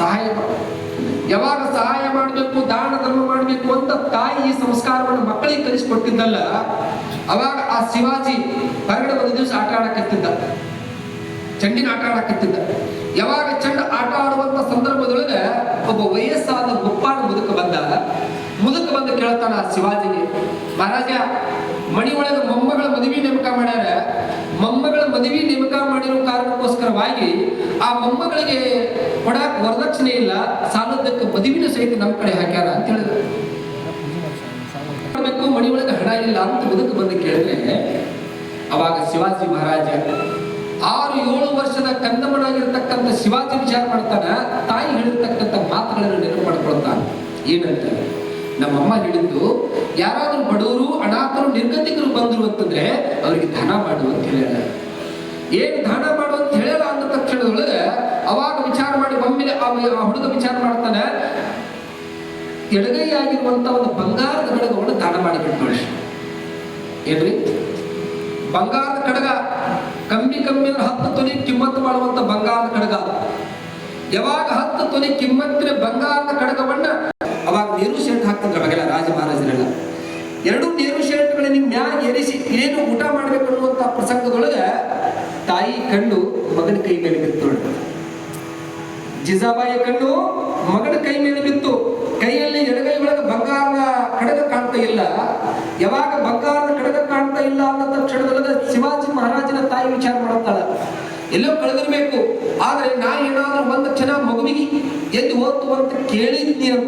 ಸಹಾಯ ಯಾವಾಗ ಸಹಾಯ ಮಾಡಬೇಕು, ದಾನ ಧರ್ಮ ಮಾಡಬೇಕು ಅಂತ ತಾಯಿ ಈ ಸಂಸ್ಕಾರವನ್ನು ಮಕ್ಕಳಿಗೆ ಕಲಿಸಿಕೊಟ್ಟಿದ್ದಲ್ಲ, ಅವಾಗ ಆ ಶಿವಾಜಿ ಹೊರಗಡೆ ಒಂದು ದಿವಸ ಆಟ ಆಡಕತ್ತಿದ್ದ ಚಂಡಿನ ಆಟ ಆಡಕತ್ತಿದ್ದ ಯಾವಾಗ ಚಂಡ ಆಟ ಆಡುವಂತ ಸಂದರ್ಭದೊಳಗೆ ಒಬ್ಬ ವಯಸ್ಸಾದ ಗುಪ್ಪಾಳ ಮುದುಕ ಬಂದ. ಮುದುಕ ಬಂದು ಕೇಳ್ತಾನ ಆ ಶಿವಾಜಿಗೆ, ಮಹಾರಾಜ ಮಣಿ ಒಳಗೆ ಮೊಮ್ಮಗಳ ಮದುವೆ ಕಾರಣಕ್ಕೋಸ್ಕರವಾಗಿ ಆ ಮೊಮ್ಮಗಳಿಗೆ ಕೊಡಕ್ ವರದಕ್ಷಿಣೆ ಇಲ್ಲ ಸಾಲದಕ್ಕೆ ಮದುವಿನ ಸಹಿತ ನಮ್ಮ ಕಡೆ ಹಾಕ್ಯಾರ ಅಂತ ಹೇಳಿದ್ರು. ಮಣಿ ಒಳಗೆ ಹಣ ಇಲ್ಲ ಅಂತ ಬದುಕು ಬಂದು ಕೇಳಿದ್ರೆ, ಅವಾಗ ಶಿವಾಜಿ ಮಹಾರಾಜ ಆರು ಏಳು ವರ್ಷದ ಕಂದಮ್ಮನಾಗಿರ್ತಕ್ಕಂಥ ಶಿವಾಜಿ ವಿಚಾರ ಮಾಡ್ತಾನ, ತಾಯಿ ಹೇಳಿರ್ತಕ್ಕಂಥ ಮಾತುಗಳನ್ನು ನೆನಪು ಮಾಡ್ಕೊಳ್ತಾನ. ಏನಂತ ನಮ್ಮಮ್ಮ ಹೇಳಿದ್ದು, ಯಾರಾದ್ರೂ ಬಡವರು, ಅನಾಥರು, ನಿರ್ಗತಿಕರು ಬಂದರು ಅಂತಂದ್ರೆ, ಅವರಿಗೆ ದಾನ ಮಾಡು ಅಂತ ಹೇಳ ಏನ್ ದಾನ ಮಾಡು ಅಂತ ಹೇಳ್ಯಾರ ಅಂದ ತಕ್ಷಣದೊಳಗೆ ಅವಾಗ ವಿಚಾರ ಮಾಡಿ ಒಮ್ಮೆಲೆ ಆ ಹುಡುಗ ವಿಚಾರ ಮಾಡ್ತಾನೆ ಎಡಗೈ ಆಗಿರುವಂತ ಒಂದು ಬಂಗಾರದ ಕಡಗವನ್ನು ದಾನ ಮಾಡಿ ಬಿಟ್ಟು ಏನ್ರಿ? ಬಂಗಾರದ ಕಡಗ, ಕಮ್ಮಿ ಕಮ್ಮಿ ಅಂದ್ರೆ ಹತ್ತು ತೊಲಿ ಕಿಮ್ಮತ್ತು ಮಾಡುವಂತ ಬಂಗಾರದ ಕಡಗ. ಯಾವಾಗ ಹತ್ತು ತೊಲಿ ಕಿಮ್ಮತ್ತಿನ ಬಂಗಾರದ ಕಡಗವನ್ನ ಅವಾಗ ನೀರು ಶೇಟ್ ಹಾಕ್ತಿದ್ರು ಅವಾಗೆಲ್ಲ ರಾಜ ಮಹಾರಾಜರೆಲ್ಲ. ಎರಡು ನೀರು ಶೇಟ್ಗಳ ನಿಮ್ ಮ್ಯಾಗ ಏರಿಸಿ ಏನು ಊಟ ಮಾಡ್ಬೇಕು ಅನ್ನುವಂತ ಪ್ರಸಂಗದೊಳಗೆ ತಾಯಿ ಕಣ್ಣು ಮಗನ ಕೈ ಮೇಲೆ ಬಿತ್ತು. ಜಿಜಾಬಾಯಿ ಕಣ್ಣು ಮಗನ ಕೈ ಮೇಲೆ ಬಿತ್ತು. ಕೈಯಲ್ಲಿ ಎಡಗೈ ಒಳಗೆ ಬಂಗಾರದ ಕಡಗ ಕಾಣ್ತಾ ಇಲ್ಲ. ಯಾವಾಗ ಬಂಗಾರದ ಕಡಗ ಕಾಣ್ತಾ ಇಲ್ಲ ಅನ್ನೋ ತಕ್ಷಣದೊಳಗೆ ಶಿವಾಜಿ ಮಹಾರಾಜನ ತಾಯಿ ವಿಚಾರ ಮಾಡುತ್ತಾಳ. ಎಲ್ಲೋ ಕಳೆದಿರ್ಬೇಕು. ಆದ್ರೆ ನಾ ಏನಾದ್ರೂ ಒಂದು ಕ್ಷಣ ಮಗುವಿಗೆ ಎದ್ದು ಓದ್ತು ಅಂತ ಕೇಳಿದ್ನಿ ಅಂತ